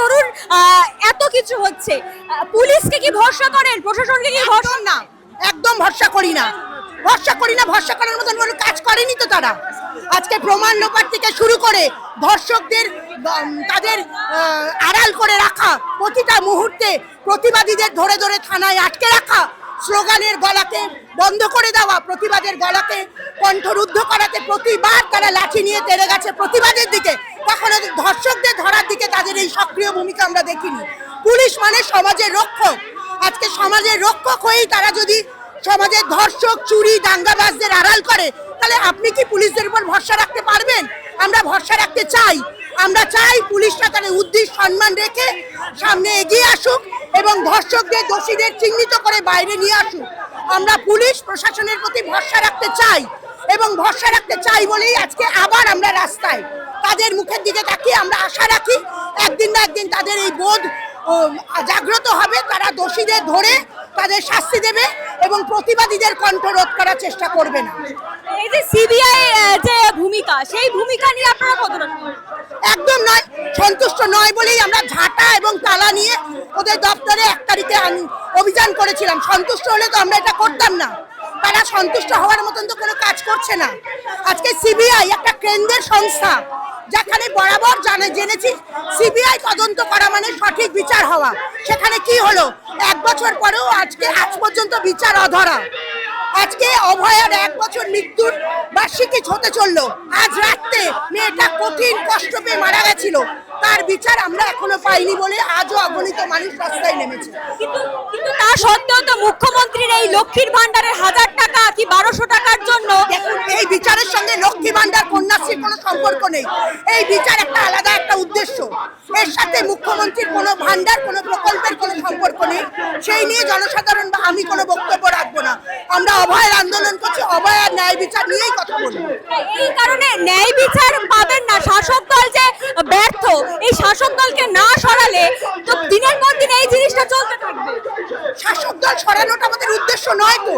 ধরুন এত কিছু হচ্ছে। পুলিশকে কি ভরসা করেন? প্রশাসনকে কি ভরসা না। একদম ভরসা করি না। ভরসা করি না, ভরসা করার মতন কোনো কাজ করেনি তো তারা। আজকে প্রমাণ লোপাট থেকে শুরু করে ধর্ষকদের তাদের আড়াল করে রাখা, প্রতিটা মুহূর্তে প্রতিবাদীদের ধরে ধরে থানায় আটকে রাখা, স্লোগানের গলাকে বন্ধ করে দেওয়া, প্রতিবাদের গলাকে কণ্ঠরুদ্ধ করাতে প্রতিবার তারা লাঠি নিয়ে তেড়ে গেছে প্রতিবাদের দিকে। কখনো ধর্ষকদের তাদের এই সক্রিয় ভূমিকা আমরা দেখিনি। পুলিশ মানে সমাজের রক্ষক। আজকে সমাজের রক্ষক হয়েই তারা যদি সমাজের ধর্ষক, চুরি, দাঙ্গাবাজদের আড়াল করে, তাহলে আপনি কি পুলিশদের উপর ভরসা রাখতে পারবেন? আমরা ভরসা রাখতে চাই। আমরা চাই পুলিশরা তাদের উদ্দেশ্য, সম্মান রেখে সামনে এগিয়ে আসুক এবং ধর্ষকদের, দোষীদের চিহ্নিত করে বাইরে নিয়ে আসুক। আমরা পুলিশ প্রশাসনের প্রতি ভরসা রাখতে চাই। এবং ভরসা রাখতে চাই বলেই আজকে আবার আমরা রাস্তায় তাদের মুখের দিকে তাকিয়ে আমরা আশা রাখি একদিন না একদিন তাদের এই বোধ জাগ্রত হবে তারা দোষীদের ধরে তাদের শাস্তি দেবে এবং প্রতিবাদীদের কণ্ঠ রোধ করার চেষ্টা করবে না। এই যে সিবিআই যে ভূমিকা সেই ভূমিকা নিয়ে আপনারা কতটা একদম নয় সন্তুষ্ট নয় বলেই আমরা ঝাঁটা এবং তালা নিয়ে ওদের দপ্তরে এক তারিখে অভিযান করেছিলাম। সন্তুষ্ট হলে তো আমরা এটা করতাম না। তারা সন্তুষ্ট হওয়ার মতন তো কোনো কাজ করছে না। আজকে সিবিআই একটা কেন্দ্রের সংস্থা, যেখানে বরাবর জানে, জেনেছি সিবিআই তদন্ত করা মানে সঠিক বিচার হওয়া। সেখানে কি হলো? এক বছর পরেও আজকে, আজ পর্যন্ত বিচার অধরা। আজকে অভয়ার এক বছর মৃত্যুর বার্ষিকী হতে চলল। আজ রাত্রে মেয়েটা কঠিন কষ্ট পেয়ে মারা গেছিল। তার বিচার আমরা এখনও পাইনি বলে আজও অগণিত মানুষ রাস্তায় নেমেছে। কিন্তু তা সত্ত্বেও তো মুখ্যমন্ত্রীর এই লক্ষ্মীর ভান্ডারের হাজার টাকা কি বারোশো টাকার জন্য? দেখুন এই বিচারের সঙ্গে লক্ষ্মী ভান্ডার কন্যাশ্রীর কোনো সম্পর্ক নেই। এই বিচার একটা আলাদা একটা উদ্দেশ্য। এর সাথে মুখ্যমন্ত্রীর কোনো ভান্ডার কোনো প্রকল্পের কোনো সম্পর্ক নেই। সেই নিয়ে জনসাধারণ বা আমি কোনো বক্তব্য রাখব না। আমরা অভয়ের আন্দোলন করছি অভয়ের ন্যায় বিচার নিয়েই কথা বলব। এই কারণে ন্যায় বিচার পাবেন না শাসক দল যে ব্যর্থ। এই শাসক দলকে না সরালে তো দিনের পর দিন এই জিনিসটা চলতে থাকবে। শাসক দল সরানোটা আমাদের উদ্দেশ্য নয় তো।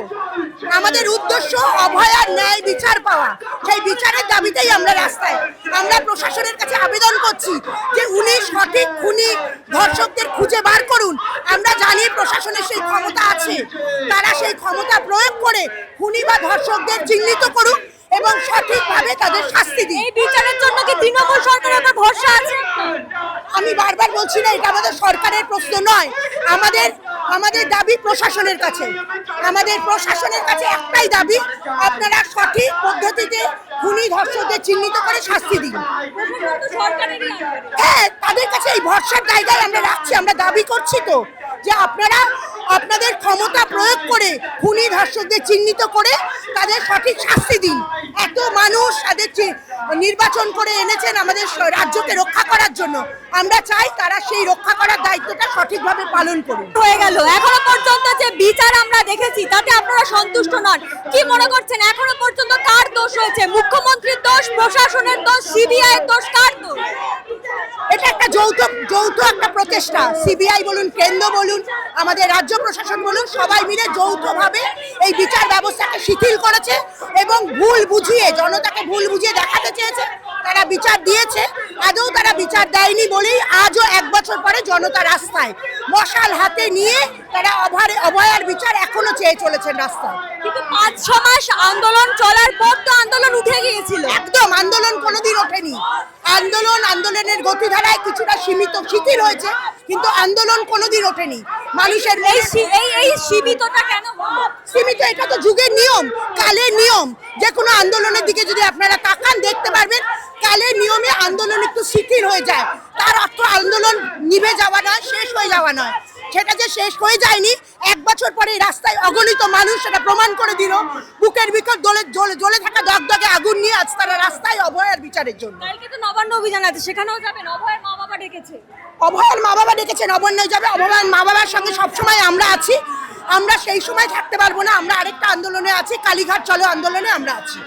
আমাদের উদ্দেশ্য অভয়ার ন্যায় বিচার পাওয়া। সেই বিচারের দাবিতেই আমরা রাস্তায় আমরা প্রশাসনের কাছে আবেদন করছি যে উনি সঠিক খুনি ধর্ষকদের খুঁজে বার করুন। আমরা জানি প্রশাসনের সেই ক্ষমতা আছে। তারা সেই ক্ষমতা প্রয়োগ করে খুনি বা ধর্ষকদের চিহ্নিত করুক এবং সঠিকভাবে তাদের শাস্তি দিই এই বিচারের জন্য কি তৃণমূল সরকারের ভরসা আছে? আমি বারবার বলছি না এটা আমাদের সরকারের প্রশ্ন নয়। আমাদের আমাদের দাবি প্রশাসনের কাছে আমাদের প্রশাসনের কাছে একটাই দাবি, আপনারা সঠিক পদ্ধতিতে খুনি ধর্ষকদের চিহ্নিত করে শাস্তি দিন। হ্যাঁ তাদের কাছে এই ভরসার জায়গায় আমরা রাখছি, আমরা দাবি করছি তো, যে আপনারা আপনাদের ক্ষমতা প্রয়োগ করে খুনি ধর্ষকদের চিহ্নিত করে তাদের সঠিক শাস্তি দিন। এত মানুষ তাদের নির্বাচন করে এনেছেন আমাদের রাজ্যকে রক্ষা করার জন্য। আমরা চাই তারা সেই রক্ষা করার দায়িত্বটা সঠিকভাবে পালন করুন হয়ে গেল। এখনও পর্যন্ত যে বিচার আমরা দেখেছি, তাতে আপনারা সন্তুষ্ট নন। কি মনে করছেন? এখনও পর্যন্ত কার দোষ হয়েছে মুখ্যমন্ত্রীর দোষ, প্রশাসনের দোষ সিবিআই দোষ, কার দোষ? এটা একটা যৌথ যৌথ একটা প্রচেষ্টা। সিবিআই বলুন, কেন্দ্র বলুন, আমাদের রাজ্য প্রশাসন বলুন, সবাই মিলে যৌথভাবে এই বিচার ব্যবস্থাকে শিথিল করেছে এবং ভুল বুঝিয়ে, জনতাকে ভুল বুঝিয়ে দেখাতে চেয়েছে। তারা বিচার দিয়েছে। আদৌ তারা বিচার দেয়নি বলেই আজও এক বছর পরে জনতা রাস্তায় মশাল হাতে নিয়ে তারা অভারে অভয়ার বিচার এখনও চেয়ে চলেছেন রাস্তায়। কিন্তু পাঁচ ছ মাস আন্দোলন চলার পর তো আন্দোলন উঠে গিয়েছিল। একদম আন্দোলন কোনোদিন ওঠেনি। আন্দোলন আন্দোলনের গতিধারায় কিছুটা সীমিত শিথিল হয়েছে কিন্তু আন্দোলন কোনোদিন ওঠেনি। মানুষের এই এই এই সীমিতটা কেন সীমিত এটা তো যুগের নিয়ম কালের নিয়ম। যে কোনো আন্দোলনের দিকে যদি আপনারা তাকান দেখতে পারবেন কালের নিয়মে আন্দোলন একটু শিথিল হয়ে যায়। তার অর্থ আন্দোলন নিভে যাওয়া নয় শেষ হয়ে যাওয়া নয়। সেটা যে শেষ হয়ে যায়নি এক বছর পরে রাস্তায় অগণিত মানুষ সেটা প্রমাণ করে দিল। বুকের দলে জ্বলে জ্বলে থাকা দগদগে আগুন নিয়ে আজ তারা রাস্তায় অভয়ার বিচারের জন্য। কালকে তো নবান্ন অভিযান আছে সেখানেও যাবেন অভয়ের মা বাবা ডেকেছে। অভয়ের মা বাবা ডেকেছেন অবন্যায় যাবে অভয়ের মা বাবার সঙ্গে সবসময় আমরা আছি। আমরা সেই সময় থাকতে পারব না আমরা আরেকটা আন্দোলনে আছি কালীঘাট চলো আন্দোলনে আমরা আছি।